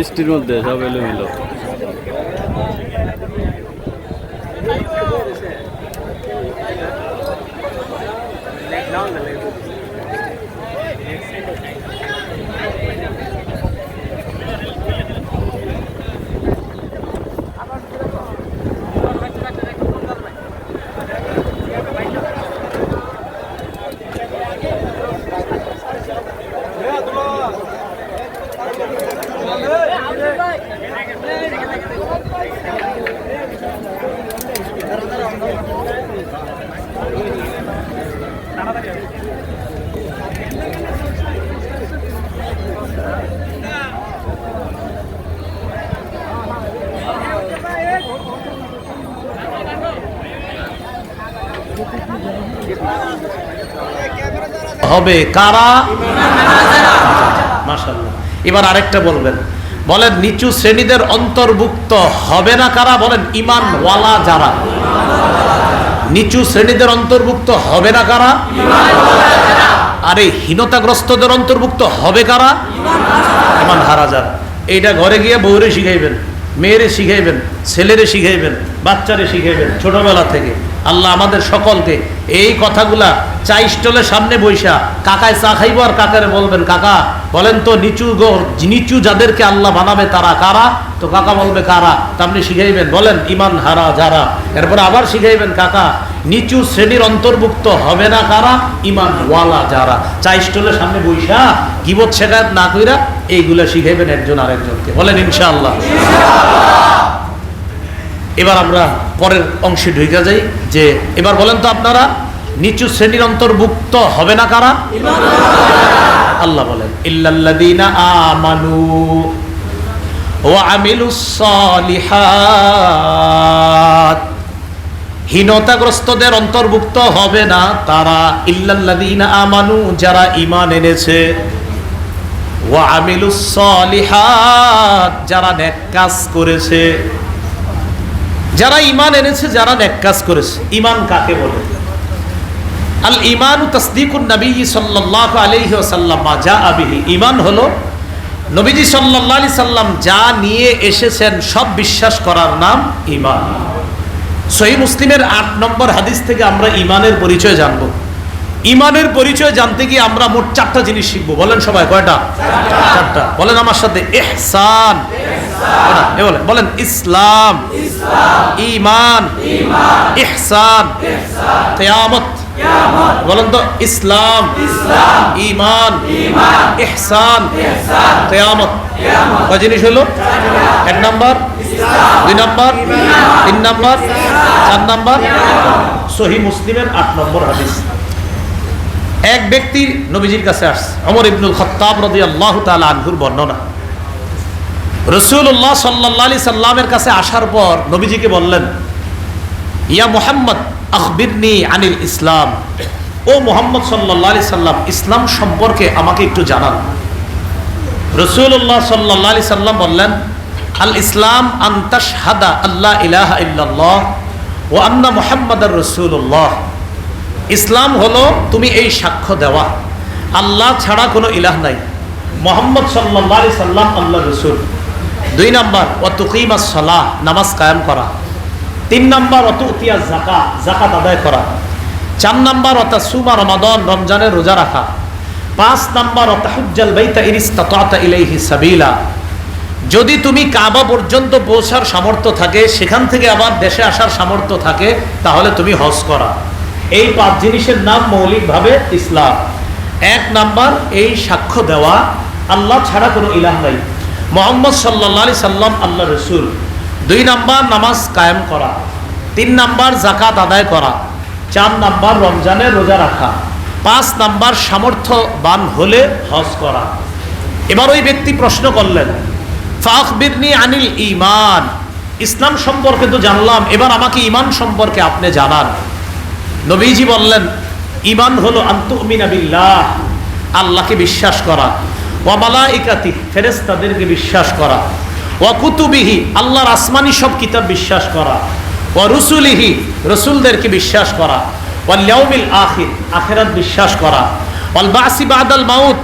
বৃষ্টির মধ্যে সব এলোমেলো। হবে কারা? এবার আরেকটা বলবেন। বলেন, নিচু শ্রেণীদের অন্তর্ভুক্ত হবে না কারা? বলেন ইমান ওয়ালা যারা। নিচু শ্রেণীদের অন্তর্ভুক্ত হবে না কারা? আরে, হীনতাগ্রস্তদের অন্তর্ভুক্ত হবে কারা? ইমান হারা যারা। এইটা ঘরে গিয়ে বউরে শিখাইবেন, মেয়েরে শিখাইবেন, ছেলেরে শিখাইবেন, বাচ্চারে শিখাইবেন, ছোটবেলা থেকে। আল্লাহ আমাদের সকলকে এই কথাগুলা চা স্টলের সামনে বৈশা, কাকায় চা খাইব আর কাকারে বলবেন, কাকা, বলেন তো নিচু নিচু যাদেরকে আল্লাহ বানাবে তারা কারা? তো কাকা বলবে, কারা? তা আপনি শিখাইবেন, বলেন, ইমান হারা যারা। এরপরে আবার শিখাইবেন, কাকা, নিচু শ্রেণির অন্তর্ভুক্ত হবে না কারা? ইমান ওয়ালা যারা। চা স্টলের সামনে বৈশা কিবোধ শেখায়ত না কইরা এইগুলা শিখাইবেন একজন আরেকজনকে। বলেন, ইনশাআল্লাহ। এবার আমরা পরের অংশে ঢুকে যাই যে, এবার বলেন তো আপনারা, নিচু শ্রেণির অন্তর্ভুক্ত হবে না কারা? আল্লাহ বলেন, ইল্লাল্লাযীনা আমানু ওয়া আমিলুস সালিহাত হীনতাগ্রস্তদের অন্তর্ভুক্ত হবে না তারা, ইল্লাল্লাযীনা আমানু, যারা ঈমান এনেছে। ওয়া আমিলুস সালিহাত যারা নেক কাজ করেছে। যারা ইমান এনেছে, যারা নেক কাজ করেছে। ইমান কাকে বলে? আল ইমানু তাসদিকুন নবী সাল্লাল্লাহু আলাইহি ওয়াসাল্লাম, মা যা আবিহি ইমান হলো নবীজি সাল্লাল্লাহু আলি সাল্লাম যা নিয়ে এসেছেন, সব বিশ্বাস করার নাম ইমান সহি মুসলিমের আট নম্বর হাদিস থেকে আমরা ইমানের পরিচয় জানব। ইমানের পরিচয় জানতে গিয়ে আমরা মোট চারটা জিনিস শিখব। বলেন সবাই, কয়টা? চারটা। বলেন আমার সাথে, এহসান। বলেন ইসলাম। ইমান ইহসান। কেয়ামত। বলেন তো ইসলাম। ইমান ইহসান। কেয়ামত। কয় জিনিস হলো এক নাম্বার। দুই নাম্বার। তিন নাম্বার। চার নাম্বার। সহি মুসলিমের আট নম্বর হাদিস। এক ব্যক্তি নবীজির কাছে আসছে অমর ইবনুল খত্তাব রদি আল্লাহ তালা আনহুর বর্ণনা। রসুল্লাহ সাল্লাহ আলি সাল্লামের কাছে আসার পর নবীজিকে বললেন, ইয়া মোহাম্মদ, আখবিরনি আনিল ইসলাম। ও মোহাম্মদ সাল্লাহ সাল্লাম, ইসলাম সম্পর্কে আমাকে একটু জানান। রসুল্লাহ সাল্লাহ আলি সাল্লাম বললেন, আল ইসলাম আন্তাস আল্লাহ ইলাহা ইল্লাল্লাহ ও আন্না মোহাম্মদ রসুল্লাহ। ইসলাম হলো তুমি এই সাক্ষ্য দেওয়া। আল্লাহ ছাড়া কোনো ইলাহ নাই। মোহাম্মদ সাল্লাহ সাল্লাম আল্লাহ রসুল। দুই নম্বর ও তুকিমা সলাহ নামাজ কায়েম করা। তিন নম্বর অত উতিয়া জাকা জাকাত আদায় করা। চার নম্বর অতা সুমা রমাদন রমজানের রোজা রাখা। পাঁচ নম্বর অতাহুজ্জাল বাইতা ইরিস্তাতা ইলাইহি সাবিলা। যদি তুমি কাবা পর্যন্ত পৌঁছার সামর্থ্য থাকে, সেখান থেকে আবার দেশে আসার সামর্থ্য থাকে, তাহলে তুমি হজ করা। এই পাঁচ জিনিসের নাম মৌলিকভাবে ইসলাম। এক নাম্বার, এই সাক্ষ্য দেওয়া, আল্লাহ ছাড়া কোনো ইলাহ নাই। মোহাম্মদ সাল্লাহ আলি সাল্লাম আল্লাহ রসুল। দুই নাম্বার নামাজ কায়েম করা, তিন নাম্বার জাকাত আদায় করা, চার নাম্বার রমজানে রোজা রাখা, পাঁচ নাম্বার সামর্থ্যবান হলে হজ করা। এবার ওই ব্যক্তি প্রশ্ন করলেন, ফাখবিরনি আনিল ইমান ইসলাম সম্পর্কে তো জানলাম, এবার আমাকে ইমান সম্পর্কে আপনি জানান। নবীজি বললেন ইমান হলো আন্তমিনা বিল্লাহ, আল্লাহকে বিশ্বাস করা। ওয়া মালাইকাতি, ফেরেশতাদেরকে বিশ্বাস করা। ওয়া কুতুবিহি, আল্লাহর আসমানি সব কিতাব বিশ্বাস করা। ওয়া রুসুলিহি, রসুলদেরকে বিশ্বাস করা। ওয়াল ইয়াউমিল আখির, আখিরাত বিশ্বাস করা। ওয়াল বাসি বাদাল মাউত,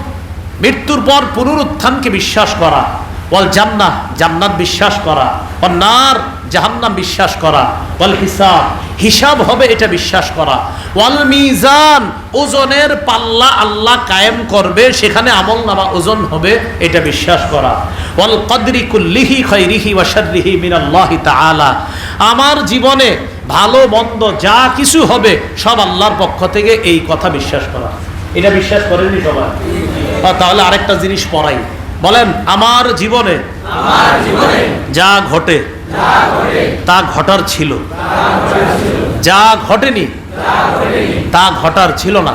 মৃত্যুর পর পুনরুত্থানকে বিশ্বাস করা। ওয়াল জান্নাহ, জান্নাত বিশ্বাস করা। ওয়াল নার জাহান্নাম বিশ্বাস করা ওয়াল হিসাব হিসাব হবে এটা বিশ্বাস করা। ওয়াল মিজান ওজনের পাল্লা আল্লাহ কায়েম করবে সেখানে আমল নামা ওজন হবে এটা বিশ্বাস করা। ওয়াল কদরি কুল্লিহি খৈরিহি ওয়া শাররিহি মিনাল্লাহি তাআলা। আমার জীবনে ভালো মন্দ যা কিছু হবে সব আল্লাহর পক্ষ থেকে এই কথা বিশ্বাস করা। এটা বিশ্বাস করেননি সবাই? তাহলে আরেকটা জিনিস পড়াই। বলেন আমার জীবনে যা ঘটে তা ঘটার ছিল। যা ঘটেনি, তা ঘটার ছিল না।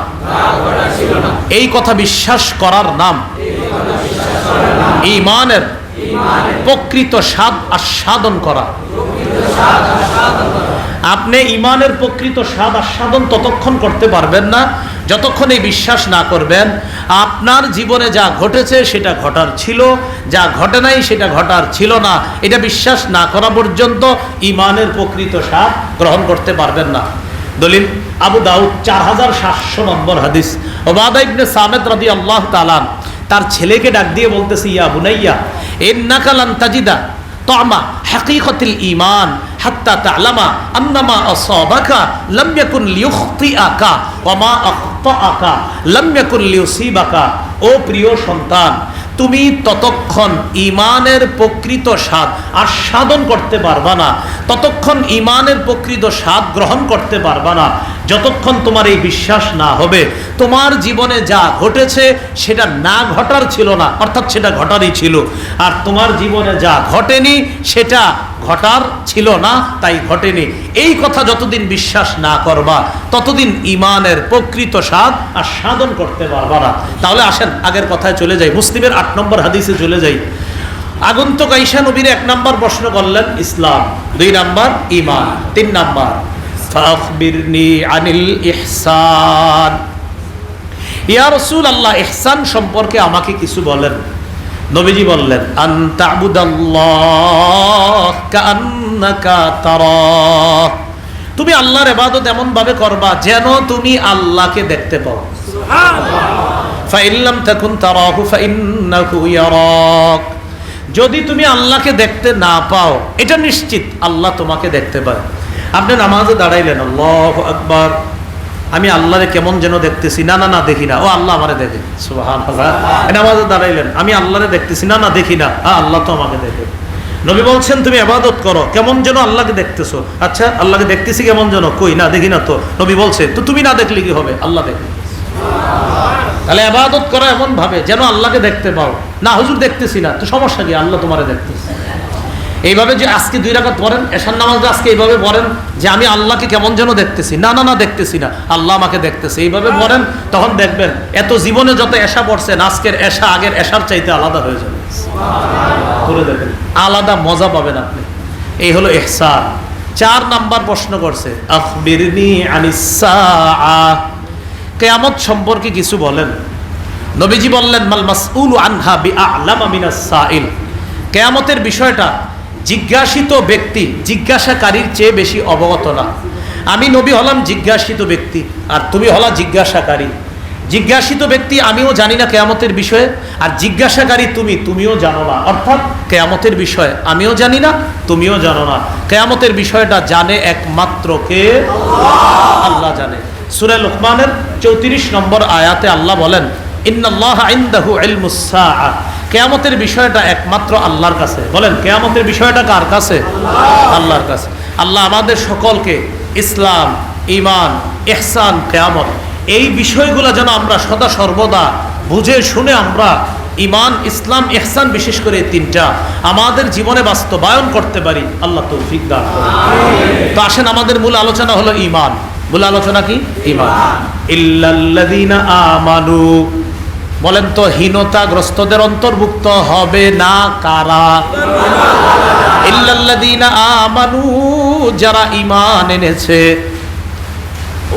এই কথা বিশ্বাস করার নাম ইমানের প্রকৃত স্বাদ আস্বাদন করা। আপনি ইমানের প্রকৃত স্বাদ আস্বাদন ততক্ষণ করতে পারবেন না যতক্ষণ এই বিশ্বাস না করবেন, আপনার জীবনে যা ঘটেছে সেটা ঘটার ছিল, যা ঘটে নাই সেটা ঘটার ছিল না। এটা বিশ্বাস না করা পর্যন্ত ইমানের প্রকৃত সাপ গ্রহণ করতে পারবেন না। দলিল, আবু দাউদ চার হাজার সাতশো নম্বর হাদিস। ওবাদা ইবনে সামেদ রাদি আল্লাহ তালান তার ছেলেকে ডাক দিয়ে বলতেছে, ইয়া বুনাইয়া এর নাকালান তাজিদা তমা হাকিকতিল ইমান হাত্তা তালামা আন্নামা অসবাকা লম্যাকুন লিউখতি আকা অমা আকা লাম্যাকুল্লিউসিবাকা ও প্রিয় সন্তান, তুমি ততক্ষণ ইমানের প্রকৃত স্বাদ আস্বাদন করতে পারবা না। ততক্ষণ ইমানের প্রকৃত স্বাদ গ্রহণ করতে পারবা না। যতক্ষণ তোমার এই বিশ্বাস না হবে, তোমার জীবনে যা ঘটেছে সেটা না ঘটার ছিল না, অর্থাৎ সেটা ঘটারই ছিল। আর তোমার জীবনে যা ঘটেনি সেটা ঘটার ছিল না, তাই ঘটেনি। এই কথা যতদিন বিশ্বাস না করবা, ততদিন ইমানের প্রকৃত স্বাদ আর সাধন করতে পারবা না। তাহলে আসেন, আগের কথায় চলে যাই। মুসলিমের আট নম্বর হাদিসে চলে যাই। আগন্তুক আইসা নবীর এক নম্বর প্রশ্ন করলেন, ইসলাম। দুই নম্বর ইমান তিন নাম্বার আনিল ইহসান। ইয়া রসুল আল্লাহ ইহসান সম্পর্কে আমাকে কিছু বলেন। নবীজি বললেন তুমি আল্লাহর ইবাদত এমন ভাবে করবা যেন তুমি আল্লাহকে দেখতে পাও। যদি তুমি আল্লাহকে দেখতে না পাও এটা নিশ্চিত আল্লাহ তোমাকে দেখতে পায়। আপনি নামাজে দাঁড়াইলেন আল্লাহ আকবার। আমি আল্লাহরে কেমন যেন দেখতেছি, না না না, দেখি না। ও আল্লাহ আমারে দেখে। নামাজে দাঁড়াইলেন। আমি আল্লাহরে দেখতেছি, না না, দেখি না। আল্লাহ তো আমাকে দেখে। নবী বলছেন, তুমি আবাদত করো। কেমন যেন আল্লাহকে দেখতেছো? আচ্ছা আল্লাহকে দেখতেছি কেমন যেন? কই? না, দেখি না তো। নবী বলছে, তো তুমি না দেখলে কি হবে? আল্লাহ দেখে। তাহলে আবাদত করো এমন ভাবে, যেন আল্লাহকে দেখতে পাও। না, হুজুর দেখতেছি না। তো সমস্যা কি? আল্লাহ তোমারে দেখতেছে। এইভাবে যে আজকে দুই রাকাত পড়েন, এশার নামাজটা আজকে এইভাবে পড়েন যে আমি আল্লাহকে কেমন যেন দেখতেছি। না না না, দেখতেছি না। আল্লাহ আমাকে দেখতেছে। এইভাবে পড়েন, তখন দেখবেন এত জীবনে যত এশা পড়ছেন, আজকের এশা আগের এশার চাইতে আলাদা হয়ে যাবে। করে আলাদা মজা পাবেন আপনি। এই হলো এহসান চার নাম্বার প্রশ্ন করছে কেয়ামত সম্পর্কে কিছু বলেন। নবীজি বললেন, মাল মাসউল আনহা বি আলামা সাইল কেয়ামতের বিষয়টা জিজ্ঞাসিত ব্যক্তি জিজ্ঞাসাকারীর চেয়ে বেশি অবগত না। আমি নবী হলাম জিজ্ঞাসিত ব্যক্তি, আর তুমি হলা জিজ্ঞাসাকারী। জিজ্ঞাসিত ব্যক্তি আমিও জানি না কেয়ামতের বিষয়ে, আর জিজ্ঞাসাকারী তুমি, তুমিও জানো না। অর্থাৎ কেয়ামতের বিষয়ে আমিও জানি না, তুমিও জানো না। কেয়ামতের বিষয়টা জানে একমাত্র কে? আল্লাহ জানে। সুরে লোকমানের চৌত্রিশ নম্বর আয়াতে আল্লাহ বলেন কেয়ামতের বিষয়টা একমাত্র আল্লাহর কাছে। বলেন, কেয়ামতের বিষয়টা কার কাছে? আল্লাহর কাছে। আল্লাহ আমাদের সকলকে ইসলাম ইমান এহসান কেয়ামত, এই বিষয়গুলো যেন আমরা সদা সর্বদা বুঝে শুনে আমরা ইমান ইসলাম এহসান বিশেষ করে তিনটা আমাদের জীবনে বাস্তবায়ন করতে পারি। আল্লাহ তৌফিক দান তো আসেন, আমাদের মূল আলোচনা হলো ইমান মূল আলোচনা কি? ইমান ইল্লাল্লাযীনা আমানু বলেন তো, হীনতাগ্রস্তদের অন্তর্ভুক্ত হবে না কারা? ইল্লাল্লাযীনা আমানু, যারা ঈমান এনেছে।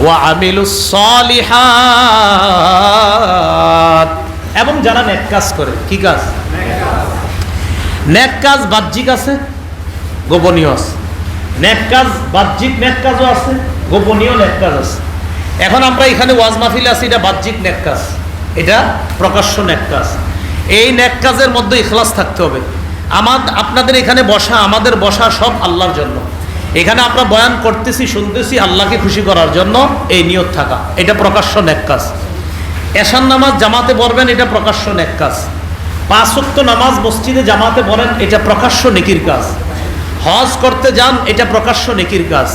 ওয়া আমিলুস সালিহাত। এবং যারা নেক কাজ করে, কি কাজ? নেক কাজ বাহ্যিক আছে, গোপনীয় আছে। নেক কাজ বাহ্যিক নেক কাজও আছে, গোপনীয় নেক কাজ আছে। এখন আমরা এখানে ওয়াজ মাহফিলে আছি, এটা বাহ্যিক নেক কাজ। এটা প্রকাশ্য নেক কাজ। এই নেক কাজের মধ্যে ইখলাস থাকতে হবে। আমার আপনাদের এখানে বসা, আমাদের বসা সব আল্লাহর জন্য। এখানে আমরা বয়ান করতেছি, শুনতেছি, আল্লাহকে খুশি করার জন্য এই নিয়ত থাকা। এটা প্রকাশ্য নেক কাজ। এশান নামাজ জামাতে পড়বেন, এটা প্রকাশ্য নেক কাজ। পাঁচক্ত নামাজ মসজিদে জামাতে পড়েন, এটা প্রকাশ্য নেকির কাজ। হজ করতে যান, এটা প্রকাশ্য নেকির কাজ।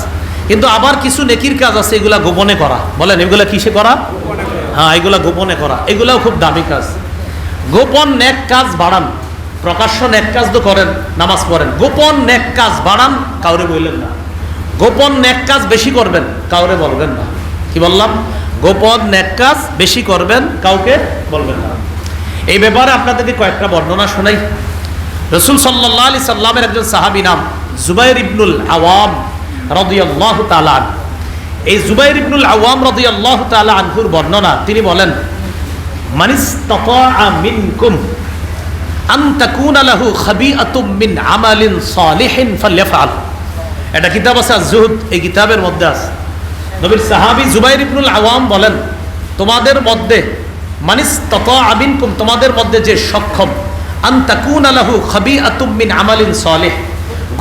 কিন্তু আবার কিছু নেকির কাজ আছে, এগুলা গোপনে করা। বলেন, এগুলা কিসে করা? হ্যাঁ এগুলা গোপনে করা। এগুলাও খুব দামি কাজ। গোপন নেক কাজ বাড়ান। প্রকাশ্য নেক কাজ তো করেন, নামাজ পড়েন। গোপন নেক কাজ বাড়ান, কাউরে বললেন না। গোপন নেক কাজ বেশি করবেন, কাউরে বলবেন না। কি বললাম? গোপন নেক কাজ বেশি করবেন, কাউকে বলবেন না। এই ব্যাপারে আপনাদেরকে কয়েকটা বর্ণনা শোনাই। রসুল সাল্লাহ আলি সাল্লামের একজন সাহাবি নাম জুবাইর ইবনুল আওয়াম রদিয়াল্লাহ তালান এই জুবাইর ইবনুল আওয়াম রদিয়াল্লাহ তালা আনহুর বর্ণনা, তিনি বলেন মানিস্তাতা মিনকুম আন তাকুনা লাহু খাবিআতুম মিন আমালিন সালিহিন ফালইফআল এটা কিতাব আছে জুহুদ এই কিতাবের মধ্যে আছে। নবীর সাহাবী জুবাইর ইবনুল আওয়াম বলেন, তোমাদের মধ্যে মানিস মানিস্তাতা মিনকুম, তোমাদের মধ্যে যে সক্ষম, আন তাকুনা লাহু খাবিআতুম মিন আমালিন সালিহ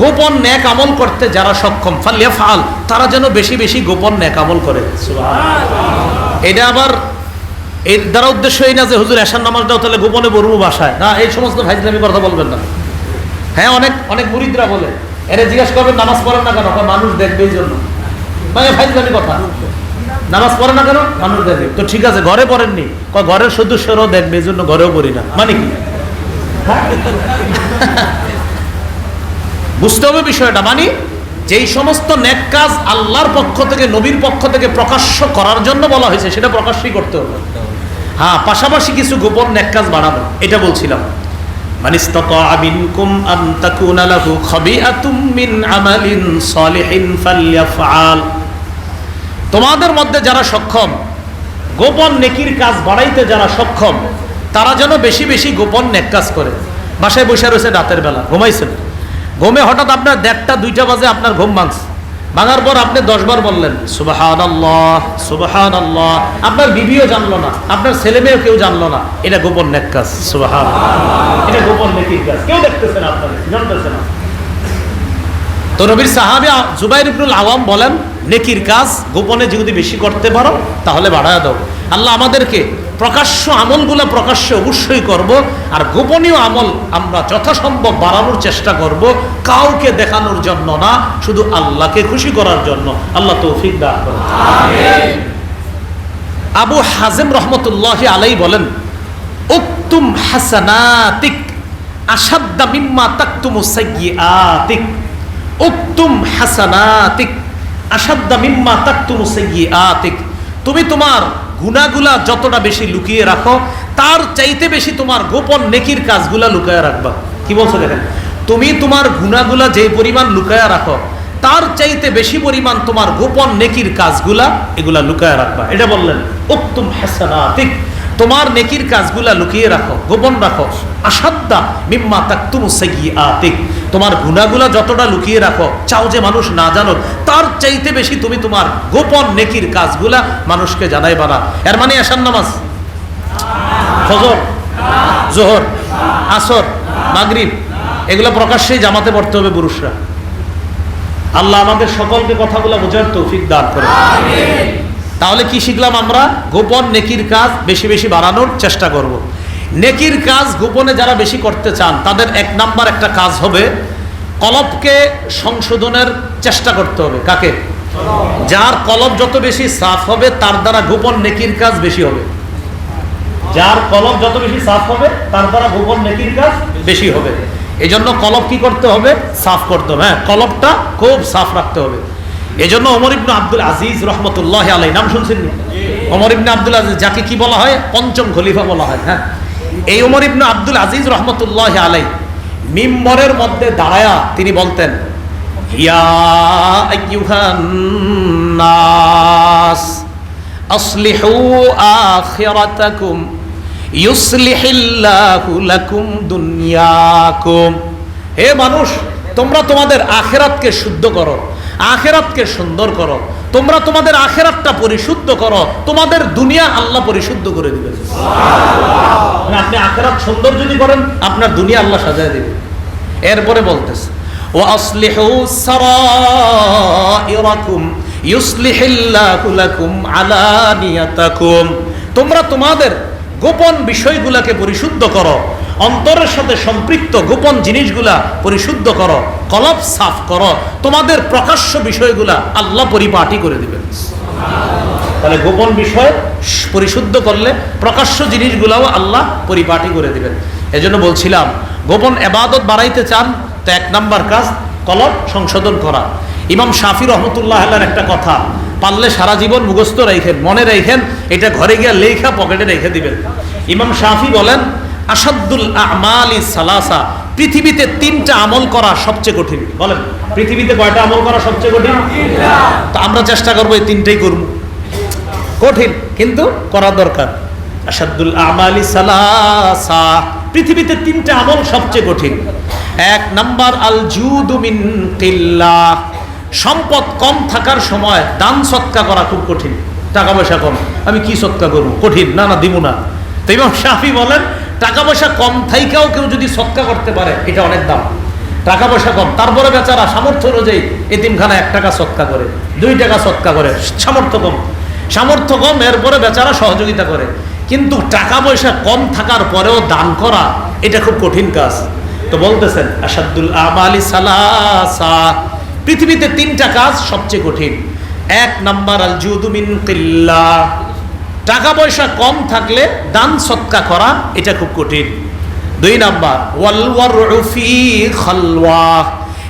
গোপন নেক আমল করতে যারা সক্ষম ফালিয়া ফাল তারা যেন বেশি বেশি গোপন নেক আমল করে। এটা আবার এর দ্বারা উদ্দেশ্য এই না যে হুজুর এশার নামাজটাও তাহলে গোপনে বলব বাসায়। না এই সমস্ত ভাইজলামি কথা বলবেন না। হ্যাঁ অনেক অনেক মুরিদরা বলে এরা জিজ্ঞাসা করবেন নামাজ পড়েন না কেন? মানুষ দেখবে এই জন্য। মানে ভাইজলামি কথা। নামাজ পড়ে না কেন? মানুষ দেখবে। তো ঠিক আছে ঘরে পড়েননি? ঘরের সদস্যরাও দেখবে এই জন্য ঘরেও পড়ি না। মানে কি? বুঝতে হবে বিষয়টা। মানে যেই সমস্ত নেক কাজ আল্লাহর পক্ষ থেকে, নবীর পক্ষ থেকে প্রকাশ্য করার জন্য বলা হয়েছে, সেটা প্রকাশ্যই করতে হবে। হ্যাঁ পাশাপাশি কিছু গোপন নেক কাজ বাড়ানো এটা বলছিলাম। মানে আমালিন তোমাদের মধ্যে যারা সক্ষম, গোপন নেকির কাজ বাড়াইতে যারা সক্ষম, তারা যেন বেশি বেশি গোপন নেক কাজ করে। বাসায় বসে রয়েছে রাতের বেলা ঘুমাইছে না ঘুমে হঠাৎ আপনার দেড়টা, দুইটা বাজে আপনার ঘুম ভাঙছে। ভাঙার পর আপনি দশবার বললেন সুবাহান আল্লাহ সুবাহান আল্লাহ আপনার বিবিও জানলো না, আপনার ছেলে মেয়েও কেউ জানলো না। এটা গোপন নেক কাজ সুবাহান এটা গোপন নেকির কাজ। কেউ দেখতেছে না আপনার জানতেছে না। তো নবীর সাহাবি জুবাইর ইবনুল আওয়াম বলেন নেকির কাজ গোপনে যদি বেশি করতে পারো, তাহলে বাড়ায় দাও। আল্লাহ আমাদেরকে প্রকাশ্য আমলগুলো প্রকাশ্য অবশ্যই করব, আর গোপনীয় আমল আমরা যথাসম্ভব বাড়ানোর চেষ্টা করব, কাউকে দেখানোর জন্য না, শুধু আল্লাহকে খুশি করার জন্য। আল্লাহ তৌফিক দান করেন। আবু হাজেম রহমতুল্লাহ আলাই বলেন, উক্তুম হাসানাতিক আসাদ্দা মিম্মা তাকতুমু সাইয়্যাতিক উক্তুম হাসানাতিক আসাদ্দা মিম্মা তাকতুমু সাইয়্যাতিক তুমি তোমার গুনাহগুলা যতটা বেশি লুকিয়ে রাখো, তার চাইতে বেশি তোমার গোপন নেকির কাজগুলা লুকায় রাখবা। কি বলছো দেখেন? তুমি তোমার গুনাহগুলা যে পরিমাণ লুকায় রাখো, তার চাইতে বেশি পরিমাণ তোমার গোপন নেকির কাজগুলা এগুলা লুকায় রাখবা। এটা বললেন, উক্তুম হাসানাতিক। তোমার নেকির কাজগুলা লুকিয়ে রাখো, গোপন রাখো। আসাদ্দা মিম্মা তাকতুমু সাইয়্যাতিক। তোমার গুনাহগুলা যতটা লুকিয়ে রাখো, চাও যে মানুষ না জানো তার চাইতে বেশি তুমি তোমার গোপন নেকির কাজগুলা মানুষকে জানাইবা না। এর মানে আসান নামাজ? ফজর, জোহর, আসর, মাগরিব, এগুলো প্রকাশ্যেই জামাতে পড়তে হবে পুরুষরা। আল্লাহ আমাদের সকলকে কথাগুলো বোঝার তৌফিক দান করে তাহলে কি শিখলাম আমরা? গোপন নেকির কাজ বেশি বেশি বাড়ানোর চেষ্টা করব। নেকির কাজ গোপনে যারা বেশি করতে চান, তাদের এক নাম্বার একটা কাজ হবে, কলবকে সংশোধনের চেষ্টা করতে হবে। কাকে? যার কলব যত বেশি সাফ হবে, তার দ্বারা গোপন নেকির কাজ বেশি হবে। যার কলব যত বেশি সাফ হবে, তার দ্বারা গোপন নেকির কাজ বেশি হবে। এই জন্য কলব কি করতে হবে? সাফ করতে হবে। হ্যাঁ কলবটা খুব সাফ রাখতে হবে। এই জন্য অমর ইবনু আব্দুল আজিজ রহমতুল্লাহ আলাই নাম শুনছেন? অমর ইবনু আব্দুল আজিজ যাকে কি বলা হয়? পঞ্চম খলিফা বলা হয় হ্যাঁ? এই অমর ইবনু আব্দুল আজিজ রহমতুল্লাহ আলাই মিম্বরের মধ্যে দাঁড়ায়া তিনি বলতেন লাকুম হে মানুষ, তোমরা তোমাদের আখেরাতকে শুদ্ধ করো। আখেরাতকে সুন্দর করো। তোমরা তোমাদের আখেরাতটা পরিশুদ্ধ করো। তোমাদের দুনিয়া আল্লাহ পরিশুদ্ধ করে দিবে। মানে আপনি আখেরাত সুন্দর যদি করেন, আপনার দুনিয়া আল্লাহ সাজায় দিবে। এরপরে বলতেছে ও আসলিহু সারাইরাকুম, ইউসলিহিল্লাহু আলানিয়াতাকুম তোমরা তোমাদের গোপন বিষয়গুলোকে পরিশুদ্ধ করো। অন্তরের সাথে সম্পৃক্ত গোপন জিনিসগুলা পরিশুদ্ধ করো, কলব সাফ করো, তোমাদের প্রকাশ্য বিষয়গুলা আল্লাহ পরিপাটি করে দিবেন। তাহলে গোপন বিষয় পরিশুদ্ধ করলে প্রকাশ্য জিনিসগুলাও আল্লাহ পরিপাটি করে দিবেন। এজন্য বলছিলাম, গোপন এবাদত বাড়াইতে চান, তো এক নাম্বার কাজ কলব সংশোধন করা। ইমাম শাফি রহমতুল্লাহ আল্লাহর একটা কথা, পারলে সারা জীবন মুখস্থ রেখেন মনে রেখেন এটা ঘরে গিয়ে লেখা পকেটে রেখে দিবেন। ইমাম শাফি বলেন আসাদুল আমালি সালাসা। পৃথিবীতে তিনটা আমল করা সবচেয়ে কঠিন। বলেন, পৃথিবীতে কয়টা আমল করা সবচেয়ে কঠিন? তো আমরা চেষ্টা করব এই তিনটাই করব। কঠিন, কিন্তু করা দরকার। আসাদুল আমালি সালাসা। পৃথিবীতে তিনটা আমল সবচেয়ে কঠিন। এক নাম্বার আল জুদু মিন সম্পদ কম থাকার সময় দান সৎকা করা খুব কঠিন। টাকা পয়সা কম। আমি কি সৎকা করব? কঠিন। না না, দিব না। তো ইমাম শাফি বলেন টাকা পয়সা কম থাইকাও কেউ যদি সৎকা করতে পারে, এটা অনেক দাম। টাকা পয়সা কম। তারপরে বেচারা সামর্থ্য অনুযায়ী এতিমখানা এক টাকা সৎকা করে, দুই টাকা সৎকা করে, সামর্থ্য কম। সামর্থ্য কম, এরপরে বেচারা সহযোগিতা করে। কিন্তু টাকা পয়সা কম থাকার পরেও দান করা, এটা খুব কঠিন কাজ। তো বলতেছেন আসাদুল আমালি সালাসা। পৃথিবীতে তিনটা কাজ সবচেয়ে কঠিন। এক নাম্বার আল জুদুমিন কিল্লা। টাকা পয়সা কম থাকলে দান সৎকা করা, এটা খুব কঠিন। দুই নাম্বার খালওয়া।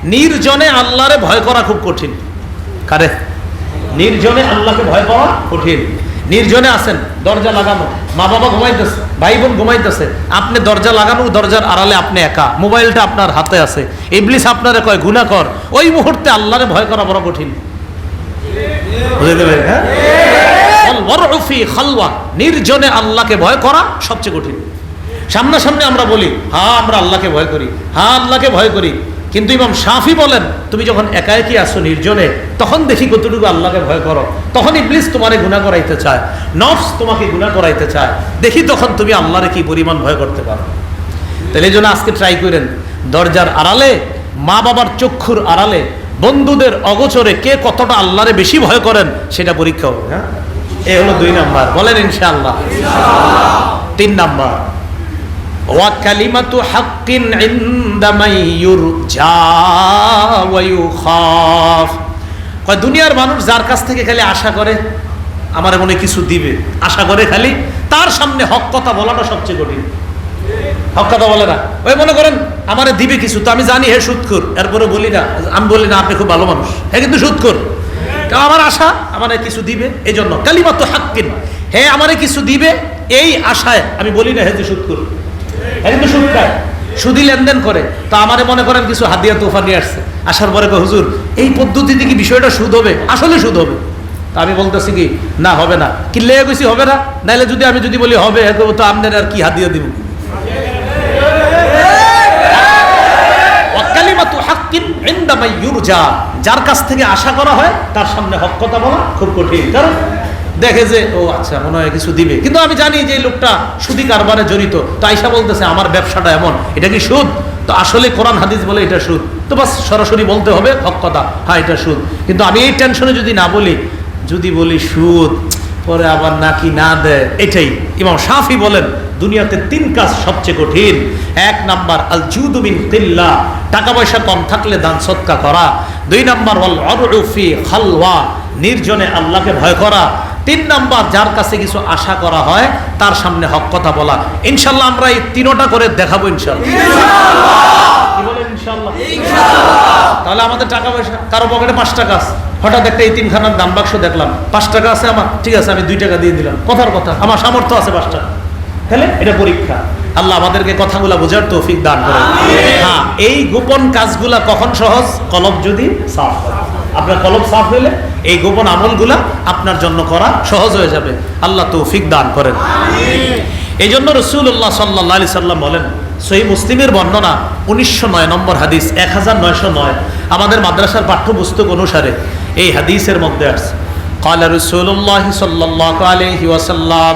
নির্জনে আল্লাহরে ভয় করা খুব কঠিন। কারে? নির্জনে আল্লাহকে ভয় পাওয়া কঠিন। নির্জনে আছেন, দরজা লাগানো। মা বাবা ঘুমাইতেছে, ভাই বোন ঘুমাইতেছে। আপনি দরজা লাগানো, দরজার আড়ালে আপনি একা। মোবাইলটা আপনার হাতে আছে। ইবলিস আপনারে কয় গুণা কর। ওই মুহূর্তে আল্লাহরে ভয় করা বড় কঠিন। বুঝতে হ্যাঁ? ওয়াল ওয়ারউফি খালওয়া, নির্জনে আল্লাহকে ভয় করা সবচেয়ে কঠিন। সামনাসামনি আমরা বলি হ্যাঁ আমরা আল্লাহকে ভয় করি হ্যাঁ আল্লাহকে ভয় করি। কিন্তু ইমাম শাফি বলেন, তুমি যখন একা আসো নির্জনে, তখন দেখি কতটুকু আল্লাহকে ভয় করো। তখন ইবলিস তোমারে গুণা করাইতে চায়, নফস তোমাকে গুণা করাইতে চায়। দেখি তখন তুমি আল্লাহরে কি পরিমাণ ভয় করতে পারো। তাহলে জন্য আজকে ট্রাই করেন, দরজার আড়ালে মা বাবার চক্ষুর আড়ালে, বন্ধুদের অগোচরে কে কতটা আল্লাহরে বেশি ভয় করেন, সেটা পরীক্ষা হবে হ্যাঁ? এ হলো দুই নাম্বার। বলেন ইনশাআল্লাহ। তিন নাম্বার। ওয়া দুনিয়ার মানুষ যার কাছ থেকে খালি আশা করে, আমার মনে কিছু দিবে। আশা করে খালি তার সামনে হক কথা বলাটা সবচেয়ে কঠিন। হক কথা বলে না। ওই মনে করেন, আমারে দিবে কিছু, তো আমি জানি হে সুৎকুর এরপরে বলি না, আমি বলি না, আপনি খুব ভালো মানুষ। হ্যাঁ কিন্তু সুৎকুর আমার আশা আমার কিছু দিবে এই জন্য কালিমাত্র হাক্কিন। হে আমারে কিছু দিবে, এই আশায় আমি বলি না, হে যে সুৎখুর হে কিন্তু সুদ খায়, সুদি লেনদেন করে। তো আমারে মনে করেন কিছু হাদিয়া তোফা নিয়ে আসছে। আসার পরে হুজুর, এই পদ্ধতিতে কি বিষয়টা সুদ হবে? আসলে সুদ হবে। তা আমি বলতেছি কি, না, হবে না। কি লেগে গেছি হবে না। নাইলে যদি আমি যদি বলি, হবে, তো আপনার আর কি হাদিয়া দিব? যার কাছ থেকে আশা করা হয়, তার সামনে হক কথা বলা খুব কঠিন। কারণ দেখে যে, ও আচ্ছা মনে হয় কিছু দিবে। কিন্তু আমি জানি যে লোকটা সুদি কারবারে জড়িত। তো আইসা বলতেছে, আমার ব্যবসাটা এমন, এটা কি সুদ? তো আসলে কোরআন হাদিস বলে এটা সুদ। তো বাস সরাসরি বলতে হবে, হক কথা হ্যাঁ এটা সুদ। কিন্তু আমি এই টেনশনে যদি না বলি, যদি বলি সুদ, পরে আবার নাকি না দেয়, এটাই। ইমাম শাফি বলেন দুনিয়াতে তিন কাজ সবচেয়ে কঠিন। এক নাম্বার আল জুদুমিন কিল্লা টাকা পয়সা কম থাকলে দান সৎকা করা। দুই নাম্বার ওয়াল অরুফি খালওয়া। নির্জনে আল্লাহকে ভয় করা। তিন নাম্বার, যার কাছে কিছু আশা করা হয়, তার সামনে হক কথা বলা। ইনশাল্লাহ আমরা এই তিনোটা করে দেখাবো ইনশাল্লাহ। তাহলে আমাদের টাকা পয়সা কারও পকেটে পাঁচ টাকা আছে। হঠাৎ একটা এই তিনখানার দাম বাক্স দেখলাম, পাঁচ টাকা আছে আমার, ঠিক আছে, আমি দুই টাকা দিয়ে দিলাম। কথার কথা, আমার সামর্থ্য আছে পাঁচ টাকা। তাহলে এটা পরীক্ষা। আল্লাহ আমাদেরকে কথাগুলো বোঝার তৌফিক দান করে হ্যাঁ এই গোপন কাজগুলা কখন সহজ? কলব যদি সাফ হয়। আপনার কলব সাফ হইলে এই গোপন আমলগুলা আপনার জন্য করা সহজ হয়ে যাবে। আল্লাহ তৌফিক দান করেন। এই জন্য রসুল্লাহ সাল্লা সাল্লাম বলেন সহি মুসলিমের বর্ণনা উনিশশো নয় নম্বর হাদিস এক হাজার নয়শো নয়। আমাদের মাদ্রাসার পাঠ্যপুস্তক অনুসারে এই হাদিসের মধ্যে আসছে। কালা রসুল্লাহ সাল্লাহ আলহি ওয়াসাল্লাম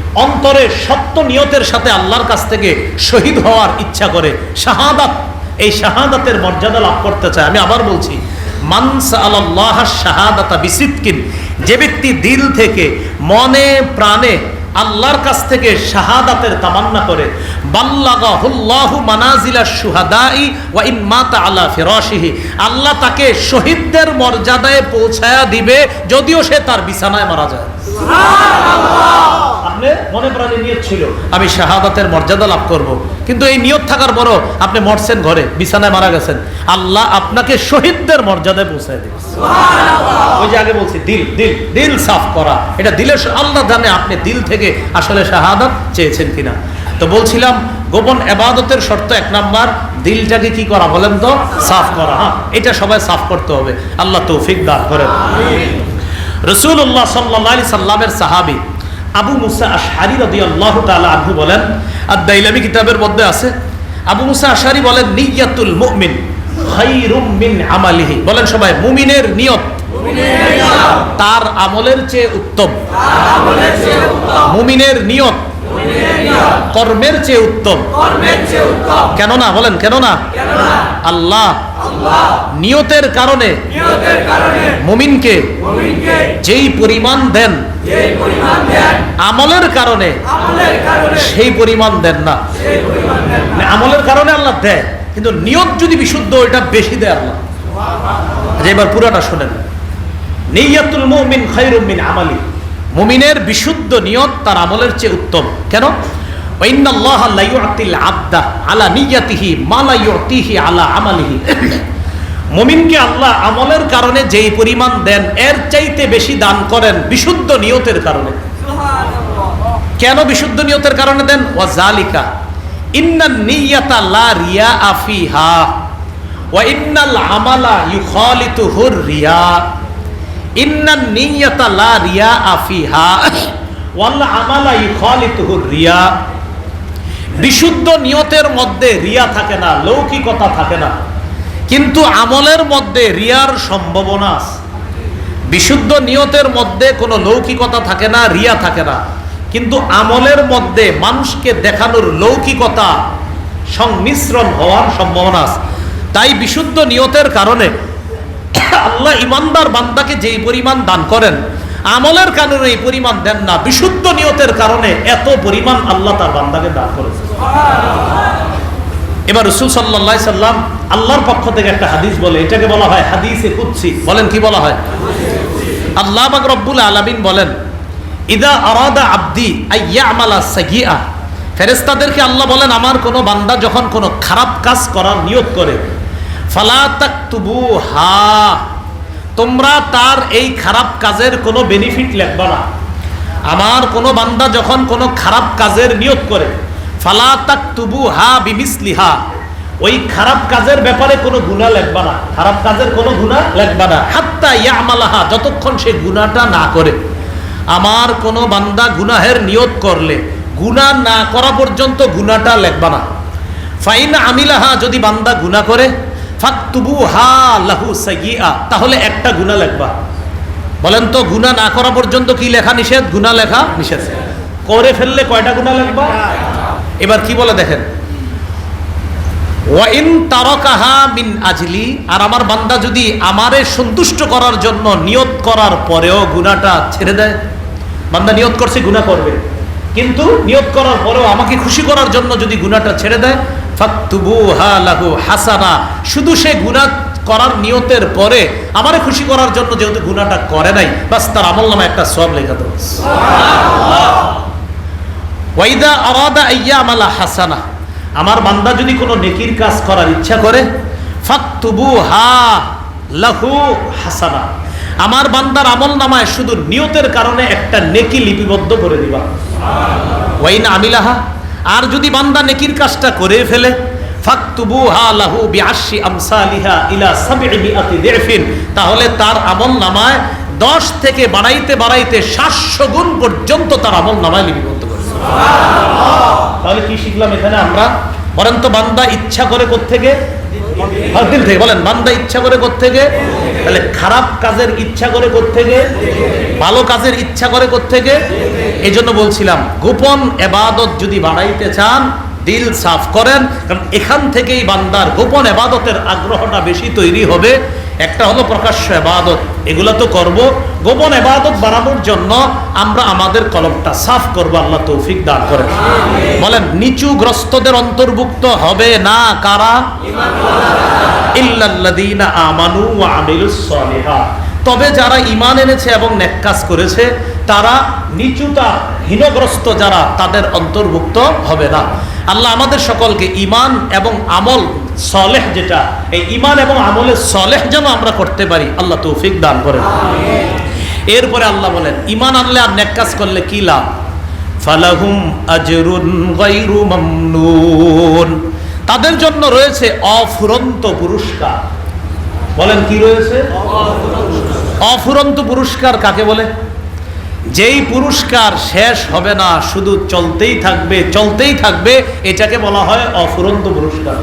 অন্তরে সত্য নিয়তের সাথে আল্লাহর কাছ থেকে শহীদ হওয়ার ইচ্ছা করে শাহাদাত। এই শাহাদাতের মর্যাদা লাভ করতে চায়। আমি আবার বলছি মানসা আল্লাহ শাহাদাতা বিসিদকিন, যে ব্যক্তি দিল থেকে মনে প্রাণে আল্লাহর কাছ থেকে শাহাদাতের তামান্না করে মানাজিলা সুহাদাই আল্লাহ তাকে শহীদদের মর্যাদায় পৌঁছায়া দিবে, যদিও সে তার বিছানায় মারা যায়। আপনি মনে প্রাণে নিয়ত ছিল। আমি শাহাদাতের মর্যাদা লাভ করব। কিন্তু এই নিয়ত থাকার পরও আপনি মরছেন ঘরে বিছানায় মারা গেছেন। আল্লাহ আপনাকে শহীদদের মর্যাদায় পৌঁছায় দেবে। ওই যে আগে বলছি দিল দিল দিল সাফ করা। এটা দিলের স- আল্লাহ জানে আপনি দিল থেকে আসলে শাহাদাত চেয়েছেন কিনা। তো বলছিলাম গোপন এবাদতের শর্ত এক নাম্বার দিলটাকে কি করা বলেন তো? সাফ করা। হ্যাঁ এটা সবাই সাফ করতে হবে। আল্লাহ তৌফিক দান করেন। রসুল্লাহ সাল্লি সাল্লামের সাহাবি আবু মুসা আশহারি রদি আল্লাহ তালা আনহু বলেন আর দাইলামি কিতাবের মধ্যে আছে। আবু মুসা আশহারি বলেন নিয়াতুল মুমিন মিন আমালিহি। বলেন সবাই মুমিনের নিয়ত তার আমলের চেয়ে উত্তম। মুমিনের নিয়ত কর্মের চেয়ে উত্তম। কেন না বলেন কেন না আল্লাহ নিয়তের কারণে মুমিনকে যেই পরিমাণ দেন আমলের কারণে সেই পরিমাণ দেন না। মানে আমলের কারণে আল্লাহ দেয় কিন্তু নিয়ত যদি বিশুদ্ধ ওইটা বেশি দেয় আল্লাহ। আচ্ছা, এবার পুরাটা শোনেন। নিয়াতুল মুমিন খায়রুম মিন আমালি। মুমিনের বিশুদ্ধ নিয়ত তার আমলের চেয়ে উত্তম। কেন? আবদা আলা নিয়াতিহি আলা আমালিহি। মুমিনকে আল্লাহ আমলের কারণে যেই পরিমাণ দেন এর চাইতে বেশি দান করেন বিশুদ্ধ নিয়তের কারণে। কেন বিশুদ্ধ নিয়তের কারণে দেন? ওয়া জালিকা ইন্নান নিয়াতা লা রিয়া আফিহা ওয়া ইন্নাল আমালা ইউখালিতুহুর রিয়া। রিয়া আফিহা আমালা রিয়া। বিশুদ্ধ নিয়তের মধ্যে রিয়া থাকে না, লৌকিকতা থাকে না। কিন্তু আমলের মধ্যে রিয়ার সম্ভাবনা আছে। বিশুদ্ধ নিয়তের মধ্যে কোনো লৌকিকতা থাকে না, রিয়া থাকে না। কিন্তু আমলের মধ্যে মানুষকে দেখানোর লৌকিকতা সংমিশ্রণ হওয়ার সম্ভাবনা আছে। তাই বিশুদ্ধ নিয়তের কারণে আল্লাহ ইমানদার বান্দাকে যেই পরিমাণ দান করেন, আমলের কারণে এই পরিমাণ দেন না, বিশুদ্ধ নিয়তের কারণে এত পরিমাণ আল্লাহ তার বান্দাকে দান করেছে। এবার রসুল সাল্লাহ সাল্লাম আল্লাহর পক্ষ থেকে একটা হাদিস বলে, এটাকে বলা হয় হাদিসে কুৎসি বলেন কি বলা হয়? আল্লাহ বাক রব্বুল আলামিন বলেন, ইদা আরাদা আব্দি আইয়া আমালা সাগিয়া ফেরেস্তাদেরকে আল্লাহ বলেন, আমার কোনো বান্দা যখন কোনো খারাপ কাজ করার নিয়ত করে ফালা তাকতুবু হা তোমরা তার এই খারাপ কাজের কোনো বেনিফিট লেখবা না। আমার কোনো বান্দা যখন কোনো খারাপ কাজের নিয়ত করে, ফালা তাকতুবু হা বিমিসলিহা। ওই খারাপ কাজের ব্যাপারে কোনো গুণা লেখবা না। খারাপ কাজের কোনো গুণা লেখবা না। হাত্তা ইয়ামালাহা, যতক্ষণ সে গুণাটা না করে। আমার কোনো বান্দা গুনাহের নিয়ত করলে, গুনাহ না করা পর্যন্ত গুনাহটা লেখবা না। ফাইন আমিলাহা, যদি বান্দা গুনাহ করে ফাকতুবু হা তাহলে একটা গুনাহ লেখবা। বলেন তো, গুনাহ না করা পর্যন্ত কি লেখা নিষেধ? গুনাহ লেখা নিষেধ। করে ফেললে কয়টা গুনাহ লেখবা? এবার কি বলে দেখেন? ওয়াইন তারকাহা মিন আর আমার বান্দা যদি আমারে সন্তুষ্ট করার জন্য নিয়ত করার পরেও গুনাহটা ছেড়ে দেয়, বান্দা নিয়ত করছে, গুনাহ করবে। কিন্তু নিয়োগ করার পরেও আমাকে খুশি করার জন্য যদি গুনাহটা ছেড়ে দেয়, ফাকতুবুহা লাহু হাসানা। শুধু সে গুনাহ করার নিয়তের পরে আমারে খুশি করার জন্য যেহেতু গুনাহটা করে নাই, বাস তার আমল নামে একটা সব লেখা দেবো ওয়াইদা আরাদা আইয়া আমালা হাসানা। আমার বান্দা যদি কোনো নেকির কাজ করার ইচ্ছা করে ফাক্তুবু হা লাহু হাসানা। আমার বান্দার আমল নামায় শুধু নিয়তের কারণে একটা নেকি লিপিবদ্ধ করে দিবা। ওয়াইন আমিলাহা আর যদি বান্দা নেকির কাজটা করে ফেলে তাহলে তার আমল নামায় দশ থেকে বাড়াইতে বাড়াইতে সাতশো গুণ পর্যন্ত তার আমল নামায় লিপিবদ্ধ করে। তাহলে কি শিখলাম এখানে আমরা? বলেন তো বান্দা ইচ্ছা করে কোত্থেকে? হ্যাঁ, দিল থেকে। বলেন বান্দা ইচ্ছা করে কোত্থেকে? তাহলে খারাপ কাজের ইচ্ছা করে কোত্থেকে? ভালো কাজের ইচ্ছা করে কোত্থেকে? এই জন্য বলছিলাম, গোপন এবাদত যদি বাড়াইতে চান, দিল সাফ করেন, কারণ এখান থেকেই বান্দার গোপন এবাদতের আগ্রহটা বেশি তৈরি হবে। একটা হলো প্রকাশ্য এবাদত, এগুলো তো করব। গোপন এবাদত বাড়ানোর জন্য আমরা আমাদের কলমটা সাফ করব, আল্লাহ তৌফিক দান করেন। বলেন, নিচু গ্রস্তদের অন্তর্ভুক্ত হবে না কারা? ইল্লাল্লাযীনা আমানু ওয়া আমিলুস তবে যারা ঈমান এনেছে এবং নেক কাজ করেছে তারা নিচুতা হীনগ্রস্ত যারা তাদের অন্তর্ভুক্ত হবে না। আল্লাহ আমাদের সকলকে ঈমান এবং আমল সলেহ যেটা এই ঈমান এবং আমলের সলেহ যেন আমরা করতে পারি আল্লাহ তৌফিক দান করেন। এরপরে আল্লাহ বলেন ঈমান আনলে আর নেক কাজ করলে কি লাভ? ফালাহুম আজরুন মামনুন। তাদের জন্য রয়েছে অফুরন্ত পুরস্কার। বলেন কি রয়েছে? অফুরন্ত পুরস্কার কাকে বলে? যেই পুরস্কার শেষ হবে না, শুধু চলতেই থাকবে চলতেই থাকবে, এটাকে বলা হয় অফুরন্ত পুরস্কার।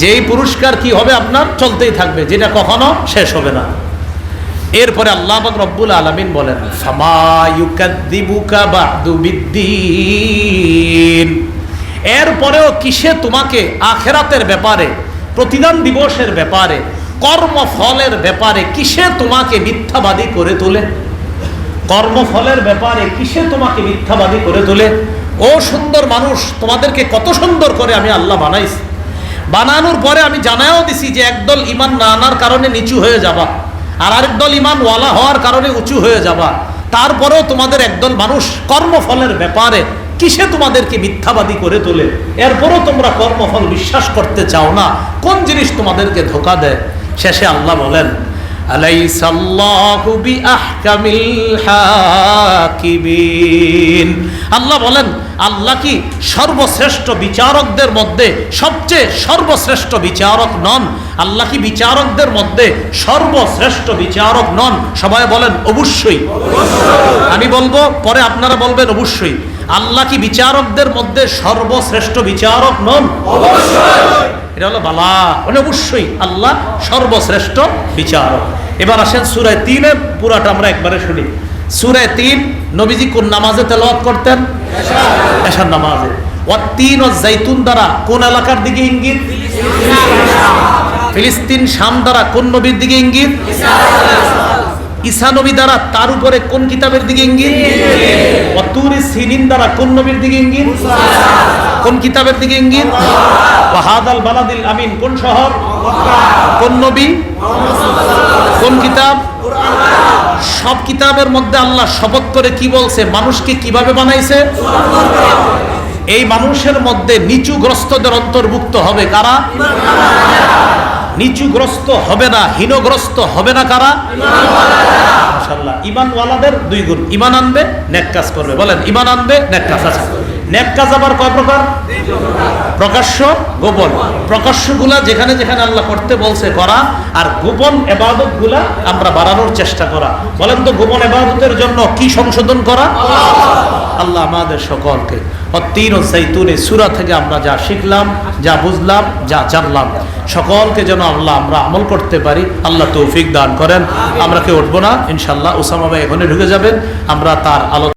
যেই পুরস্কার কি হবে আপনার? চলতেই থাকবে, যেটা কখনো শেষ হবে না। এরপরে আল্লাহ রব্বুল আলামিন বলেন এরপরেও কিসে তোমাকে আখেরাতের ব্যাপারে, প্রতিদান দিবসের ব্যাপারে কর্মফলের ব্যাপারে কিসে তোমাকে মিথ্যাবাদী করে তোলে? কর্মফলের ব্যাপারে কিসে তোমাকে মিথ্যাবাদী করে তোলে? ও সুন্দর মানুষ, তোমাদেরকে কত সুন্দর করে আমি আল্লাহ বানাইছি। বানানোর পরে আমি জানাও দিছি যে একদল ইমান না আনার কারণে নিচু হয়ে যাবা আর আরেক দল ইমান ওয়ালা হওয়ার কারণে উঁচু হয়ে যাবা। তারপরেও তোমাদের একদল মানুষ কর্মফলের ব্যাপারে কিসে তোমাদেরকে মিথ্যাবাদী করে তোলে? এরপরও তোমরা কর্মফল বিশ্বাস করতে চাও না। কোন জিনিস তোমাদেরকে ধোকা দেয়? শেষে আল্লাহ বলেন আল্লাহ বলেন, আল্লাহ কি সর্বশ্রেষ্ঠ বিচারকদের মধ্যে সবচেয়ে সর্বশ্রেষ্ঠ বিচারক নন? আল্লাহ কি বিচারকদের মধ্যে সর্বশ্রেষ্ঠ বিচারক নন? সবাই বলেন, অবশ্যই। আমি বলব, পরে আপনারা বলবেন, অবশ্যই। আল্লাহ কি বিচারকদের মধ্যে সর্বশ্রেষ্ঠ বিচারক নন? এটা হলো বালা। মানে অবশ্যই আল্লাহ সর্বশ্রেষ্ঠ বিচারক। এবার আসেন সুরায় তিনে পুরাটা আমরা একবারে শুনি। সুরায় তিন নবীজি কোন নামাজে তেলাওয়াত করতেন? এশার নামাজে। ও তিন ও জাইতুন দ্বারা কোন এলাকার দিকে ইঙ্গিত? ফিলিস্তিন। শাম দ্বারা কোন নবীর দিকে ইঙ্গিত? ঈসা নবী দ্বারা তার উপরে কোন কিতাবের দিকে ইঙ্গিত? অতুরি সিনিন দ্বারা কোন নবীর দিকে ইঙ্গিত? কোন কিতাবের দিকে ইঙ্গিত? ওয়াহাদাল বালাদিল আমিন, কোন শহর? কোন নবী? কোন কিতাব? সব কিতাবের মধ্যে আল্লাহ শপথ করে কি বলছে? মানুষকে কীভাবে বানাইছে? এই মানুষের মধ্যে নিচুগ্রস্তদের অন্তর্ভুক্ত হবে কারা? নিচুগ্রস্ত হবে না, হীনগ্রস্ত হবে না কারা? ইমানওয়ালাদের দুই গুণ। ইমান আনবে, নেক কাজ করবে। বলেন, ইমান আনবে, নেক কাজ আছে। বাড়ানোর চেষ্টা করা। বলেন তো, গোপন এবাদতের জন্য কি সংশোধন করা? আল্লাহ আমাদের সকলকে সুরা থেকে আমরা যা শিখলাম, যা বুঝলাম, যা জানলাম, সকলকে যেন আল্লাহ আমরা আমল করতে পারি, আল্লাহ তৌফিক দান করেন। আমরা কেউ উঠবো না ইনশাল্লাহ ওসামা ভাই এখানে ঢুকে যাবেন। আমরা তার আলো